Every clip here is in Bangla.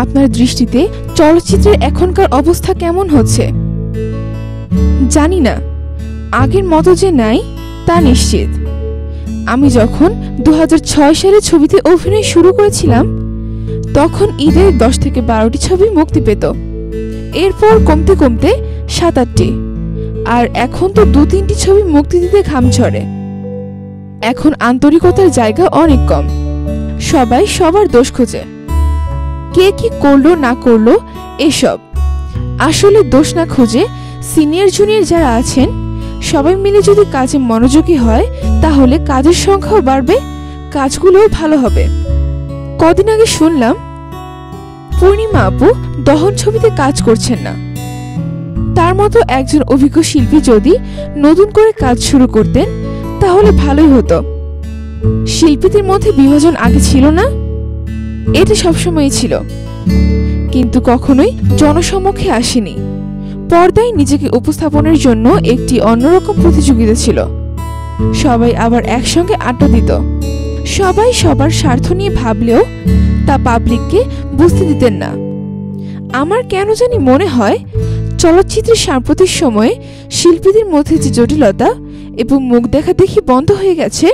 আপনার দৃষ্টিতে চলচ্চিত্রের এখনকার অবস্থা কেমন হচ্ছে? জানি না। আগের মতো যে নাই, তা নিশ্চিত। আমি যখন দু সালে ছবিতে অভিনয় শুরু করেছিলাম, তখন ঈদের দশ থেকে বারোটি ছবি মুক্তি পেত। এরপর কমতে কমতে সাত আটটি আর এখন তো দু তিনটি ছবি মুক্তি দিতে ঘাম ঝরে। এখন আন্তরিকতার জায়গা অনেক কম। সবাই সবার দোষ খোঁজে। কে কি করল, না করল, এসব। আসলে দোষ না খুঁজে সিনিয়র, জুনিয়র যারা আছেন, সবাই মিলে যদি কাজে মনোযোগী হয়, তাহলে কাজের সংখ্যাও বাড়বে, কাজগুলোও ভালো হবে। কদিন আগে শুনলাম, পূর্ণিমা আপু দহন ছবিতে কাজ করছেন না। তার মতো একজন অভিজ্ঞ শিল্পী যদি নতুন করে কাজ শুরু করতেন, তাহলে ভালোই হতো। শিল্পীদের মধ্যে বিভাজন আগে ছিল না এটা সবসময়ই ছিল। কিন্তু কখনোই জনসমক্ষে আসেনি। পর্দায় নিজেকে উপস্থাপনের জন্য একটি অন্যরকম প্রতিযোগিতা ছিল। সবাই আবার একসঙ্গে আড্ডা দিত। সবাই সবার স্বার্থ নিয়ে ভাবলেও তা পাবলিককে বুঝতে দিতেন না। আমার কেন জানি মনে হয়, চলচ্চিত্রের সাম্প্রতিক সময়ে শিল্পীদের মধ্যে যে জটিলতা এবং মুখ দেখা দেখি বন্ধ হয়ে গেছে,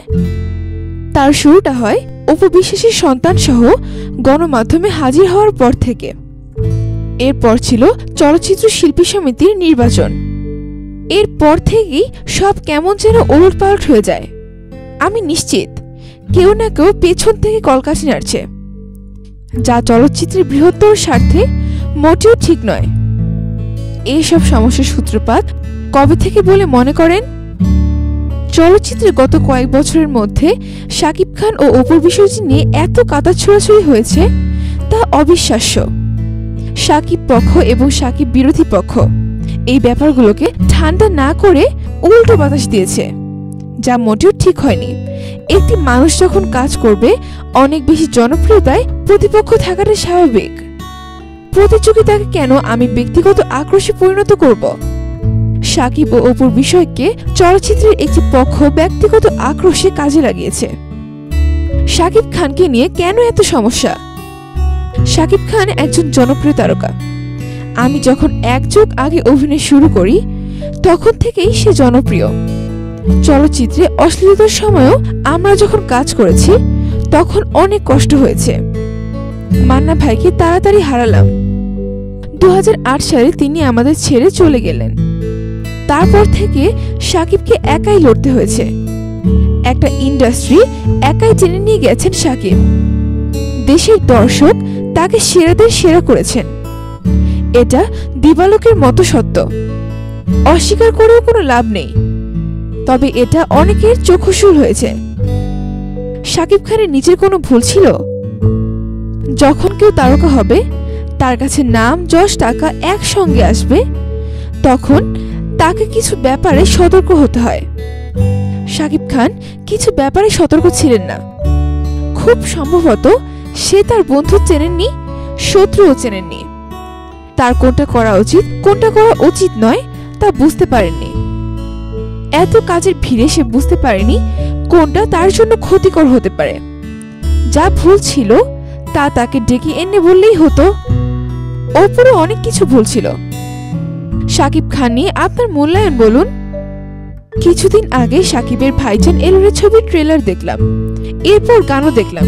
তার শুরুটা হয় উপবিশ্বাসী সন্তান সহ গণমাধ্যমে হাজির হওয়ার পর থেকে। এরপর ছিল চলচ্চিত্র শিল্পী সমিতির নির্বাচন। এরপর থেকেই সব কেমন যেন ওলটপালট হয়ে যায়। আমি নিশ্চিত, কেউ না কেউ পেছন থেকে কলকাঠি নাড়ছে। যা চলচ্চিত্রের বৃহত্তর স্বার্থে মোটেও ঠিক নয়। এইসব সমস্যার সূত্রপাত কবে থেকে বলে মনে করেন? চলচ্চিত্রে গত কয়েক বছরের মধ্যে শাকিব খান ও অপুর বিষয়টি নিয়ে এত কাদা ছোড়াছুড়ি হয়েছে, তা অবিশ্বাস্য। সাকিব পক্ষ এবং সাকিব বিরোধী পক্ষ এই ব্যাপারগুলোকে ঠান্ডা না করে উল্টো বাতাস দিয়েছে, যা মোটেও ঠিক হয়নি। একটি মানুষ যখন কাজ করবে, অনেক বেশি জনপ্রিয়তায় প্রতিপক্ষ থাকাটা স্বাভাবিক। প্রতিযোগিতাকে কেন আমি ব্যক্তিগত আক্রোশে পরিণত করব? সাকিব ও অপুর বিষয়কে চলচ্চিত্রের একটি পক্ষ ব্যক্তিগত আক্রোশে কাজে লাগিয়েছে। সাকিব খানকে নিয়ে কেন এত সমস্যা? শাকিব খান একজন জনপ্রিয় তারকা। আমি যখন এক যুগ আগে অভিনয় শুরু করি, তখন থেকেই সে জনপ্রিয়। চলচ্চিত্রে অশ্লীলতার সময়ও আমরা যখন কাজ করেছি, তখন অনেক কষ্ট হয়েছে। মান্না ভাইকে তাড়াতাড়ি হারালাম। দু হাজার আট সালে তিনি আমাদের ছেড়ে চলে গেলেন। তারপর থেকে সাকিবকে একাই লড়তে হয়েছে। একটা ইন্ডাস্ট্রি একাই টেনে নিয়ে গেছেন সাকিব। দেশের দর্শক তাকে সেরাদের সেরা করেছেন। এটা দিবালোকের মতো সত্য। অস্বীকার করেও কোনো লাভ নেই। তবে এটা অনেকের চক্ষুশূল হয়েছে। সাকিব খানের নিজের কোনো ভুল ছিল? যখন কেউ তারকা হবে, তার কাছে নাম, যশ, টাকা একসঙ্গে আসবে, তখন তাকে কিছু ব্যাপারে সতর্ক হতে হয়। সাকিব খান কিছু ব্যাপারে সতর্ক ছিলেন না। খুব সম্ভবত সে তার বন্ধু চেনেননি, শত্রুও চেনেননি। তার কোনটা করা উচিত, কোনটা করা উচিত নয়, তা বুঝতে পারেননি। এত কাজের ভিড়ে সে বুঝতে পারেনি কোনটা তার জন্য ক্ষতিকর হতে পারে। যা ভুল ছিল, তা তাকে ডেকে এনে বললেই হতো। ওপরে অনেক কিছু ভুল ছিল। সাকিব খান নিয়ে আপনার মূল্যায়ন বলুন। কিছুদিন আগে সাকিবের ভাইজান এলোরে ছবির ট্রেলার দেখলাম। এরপর গানও দেখলাম।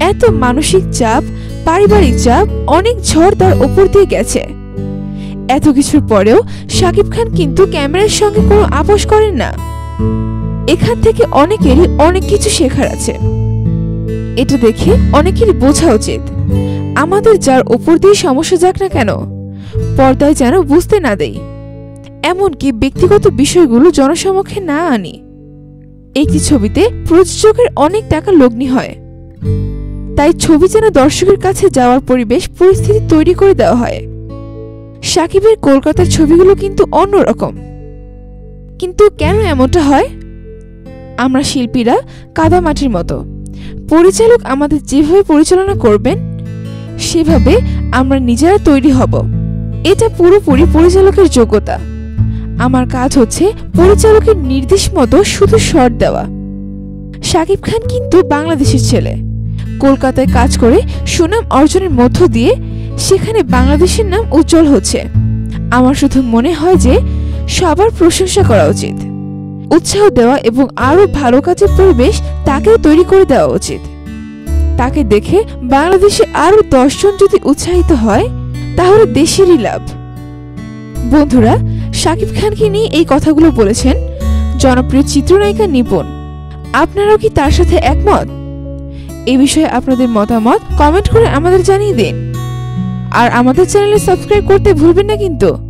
এত মানসিক চাপ, পারিবারিক চাপ, অনেক ঝড় তার ওপর দিয়ে গেছে। এত কিছুর পরেও শাকিব খান কিন্তু ক্যামেরার সঙ্গে কোনো আপোষ করেন না। এখান থেকে অনেকেরই অনেক কিছু শেখার আছে। এটা দেখে অনেকেরই বোঝা উচিত। আমাদের যার ওপর দিয়ে সমস্যা যাক না কেন? পর্দায় যেন বুঝতে না দেই। এমনকি ব্যক্তিগত বিষয়গুলো জনসমক্ষে না আনি। একটি ছবিতে প্রযোজকের অনেক টাকা লগ্নি হয়। তাই ছবি যেন দর্শকের কাছে যাওয়ার পরিবেশ পরিস্থিতি তৈরি করে দেওয়া হয়। সাকিবের কলকাতার ছবিগুলো কিন্তু অন্যরকম। কিন্তু কেন এমনটা হয়? আমরা শিল্পীরা কাদামাটির মতো। পরিচালক আমাদের যেভাবে পরিচালনা করবেন, সেভাবে আমরা নিজেরা তৈরি হব। এটা পুরোপুরি পরিচালকের যোগ্যতা। আমার কাজ হচ্ছে পরিচালকের নির্দেশ মতো শুধু শট দেওয়া। সাকিব খান কিন্তু বাংলাদেশের ছেলে। কলকাতায় কাজ করে সুনাম অর্জনের মধ্য দিয়ে সেখানে বাংলাদেশের নাম উজ্জ্বল হচ্ছে। আমার শুধু মনে হয় যে সবার প্রশংসা করা উচিত। উৎসাহ দেওয়া এবং আরও ভালো কাজের পরিবেশ তাকেও তৈরি করে দেওয়া উচিত। তাকে দেখে বাংলাদেশে আরও দশজন যদি উৎসাহিত হয় তাহলে দেশেরই লাভ। বন্ধুরা, শাকিব খানকে নিয়ে এই কথাগুলো বলেছেন জনপ্রিয় চিত্রনায়িকা নিপুণ। আপনারাও কি তার সাথে একমত? এ বিষয়ে আপনাদের মতামত কমেন্ট করে আমাদের জানিয়ে দিন। আর আমাদের চ্যানেলে সাবস্ক্রাইব করতে ভুলবেন না কিন্তু।